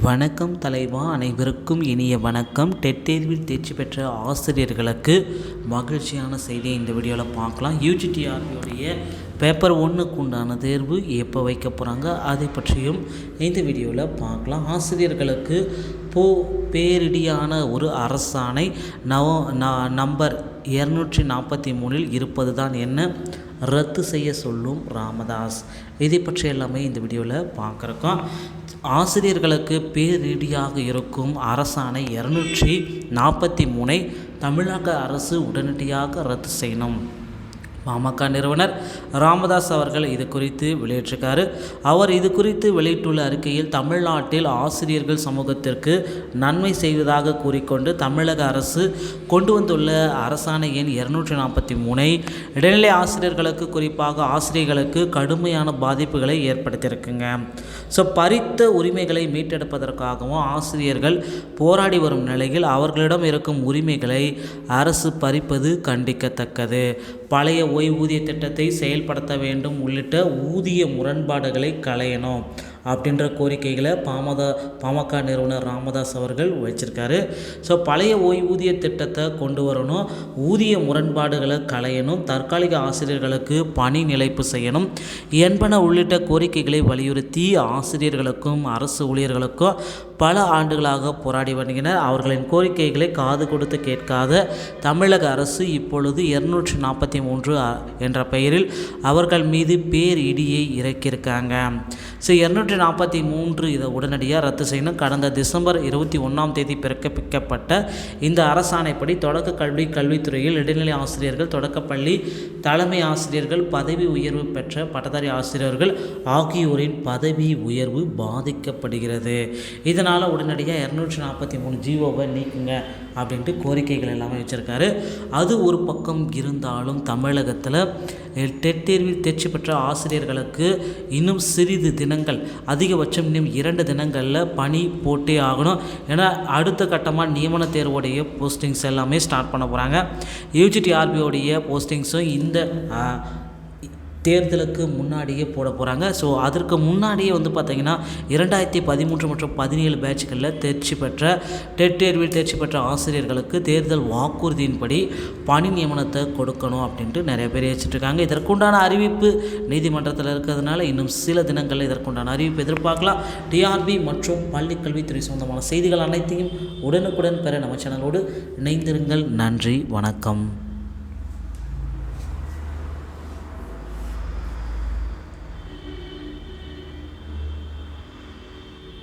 வணக்கம் தலைவா அனைவருக்கும் இனிய வணக்கம். டெட் தேர்வில் தேர்ச்சி பெற்ற ஆசிரியர்களுக்கு மகிழ்ச்சியான செய்தியை இந்த வீடியோவில் பார்க்கலாம். யூஜிடிஆர்பியோடைய பேப்பர் ஒன்றுக்கு உண்டான தேர்வு எப்போ வைக்க போகிறாங்க அதை பற்றியும் இந்த வீடியோவில் பார்க்கலாம். ஆசிரியர்களுக்கு போ பேரிடியான ஒரு அரசாணை நவ ந- நம்பர் இரநூற்றி நாற்பத்தி மூணில் இருப்பது தான் என்ன? ரத்து செய்ய சொல்லும் ராமதாஸ். இதை பற்றி எல்லாமே இந்த வீடியோவில் பார்க்குறோம். ஆசிரியர்களுக்கு பேரிடியாக இருக்கும் அரசாணை இரநூற்றி நாற்பத்தி மூணை தமிழக அரசு உடனடியாக ரத்து செய்யணும். பாமக நிறுவனர் ராமதாஸ் அவர்கள் இது குறித்து வெளியிட்டிருக்காரு. அவர் இது குறித்து வெளியிட்டுள்ள அறிக்கையில் தமிழ்நாட்டில் ஆசிரியர்கள் சமூகத்திற்கு நன்மை செய்வதாக கூறிக்கொண்டு தமிழக அரசு கொண்டு வந்துள்ள அரசாணை எண் இருநூற்றி நாற்பத்தி மூணை இடைநிலை ஆசிரியர்களுக்கு குறிப்பாக ஆசிரியர்களுக்கு கடுமையான பாதிப்புகளை ஏற்படுத்தியிருக்குங்க. ஸோ பறித்த உரிமைகளை மீட்டெடுப்பதற்காகவும் ஆசிரியர்கள் போராடி வரும் நிலையில் அவர்களிடம் இருக்கும் உரிமைகளை அரசு பறிப்பது கண்டிக்கத்தக்கது. பழைய ஓய்வூதிய திட்டத்தை செயல்படுத்த வேண்டும் உள்ளிட்ட ஊதிய முரண்பாடுகளை களையணும். அப்படின்ற கோரிக்கைகளை பாமத பாமக நிறுவனர் ராமதாஸ் அவர்கள் வச்சிருக்காரு. ஸோ பழைய ஓய்வூதிய திட்டத்தை கொண்டு வரணும். ஊதிய முரண்பாடுகளை களையணும். தற்காலிக ஆசிரியர்களுக்கு பணி நிலைப்பு செய்யணும். என்பன உள்ளிட்ட கோரிக்கைகளை வலியுறுத்தி ஆசிரியர்களுக்கும் அரசு ஊழியர்களுக்கும் பல ஆண்டுகளாக போராடி வருகின்றனர் அவர்களின் கோரிக்கைகளை காது கொடுத்து கேட்காத தமிழக அரசு இப்பொழுது இருநூற்றி நாற்பத்தி மூன்று என்ற பெயரில் அவர்கள் மீது பேர் இடியை இறக்கியிருக்காங்க. ஸோ இரநூற்றி நாற்பத்தி மூன்று இதை உடனடியாக ரத்து செய்யணும். கடந்த டிசம்பர் இருபத்தி ஒன்றாம் தேதி பிறப்பிக்கப்பட்ட இந்த அரசாணைப்படி தொடக்க கல்வி கல்வித்துறையில் இடைநிலை ஆசிரியர்கள் தொடக்கப்பள்ளி தலைமை ஆசிரியர்கள் பதவி உயர்வு பெற்ற பட்டதாரி ஆசிரியர்கள் ஆகியோரின் பதவி உயர்வு பாதிக்கப்படுகிறது. இதனால் உடனடியாக இரநூற்றி நாற்பத்தி மூணு ஜீவோவை நீக்குங்க அப்படின்ட்டு கோரிக்கைகள் எல்லாமே வச்சுருக்காரு. அது ஒரு பக்கம் இருந்தாலும் தமிழகத்தில் டெட் தேர்வில் தேர்ச்சி பெற்ற ஆசிரியர்களுக்கு இன்னும் சிறிது தினங்கள். அதிகபட்சம் இன்னும் இரண்டு தினங்களில் பணி போட்டே ஆகணும். ஏன்னா அடுத்த கட்டமாக நியமன தேர்வுடைய போஸ்டிங்ஸ் எல்லாமே ஸ்டார்ட் பண்ண போகிறாங்க யூஜிடிஆர்பியோடைய போஸ்டிங்ஸும் இந்த தேர்தலுக்கு முன்னாடியே போட போகிறாங்க ஸோ அதற்கு முன்னாடியே வந்து பார்த்திங்கன்னா இரண்டாயிரத்தி பதிமூன்று மற்றும் பதினேழு பேட்ச்களில் தேர்ச்சி பெற்ற டெட் தேர்வில் தேர்ச்சி பெற்ற ஆசிரியர்களுக்கு தேர்தல் வாக்குறுதியின்படி பணி நியமனத்தை கொடுக்கணும் அப்படின்ட்டு நிறைய பேர் வச்சுட்ருக்காங்க இதற்குண்டான அறிவிப்பு நீதிமன்றத்தில் இருக்கிறதுனால இன்னும் சில தினங்களில் இதற்குண்டான அறிவிப்பு எதிர்பார்க்கலாம். டிஆர்பி மற்றும் பள்ளிக்கல்வித்துறை சொந்தமான செய்திகள் அனைத்தையும் உடனுக்குடன் பெற நம்ம சேனலோடு இணைந்திருங்கள். நன்றி வணக்கம்.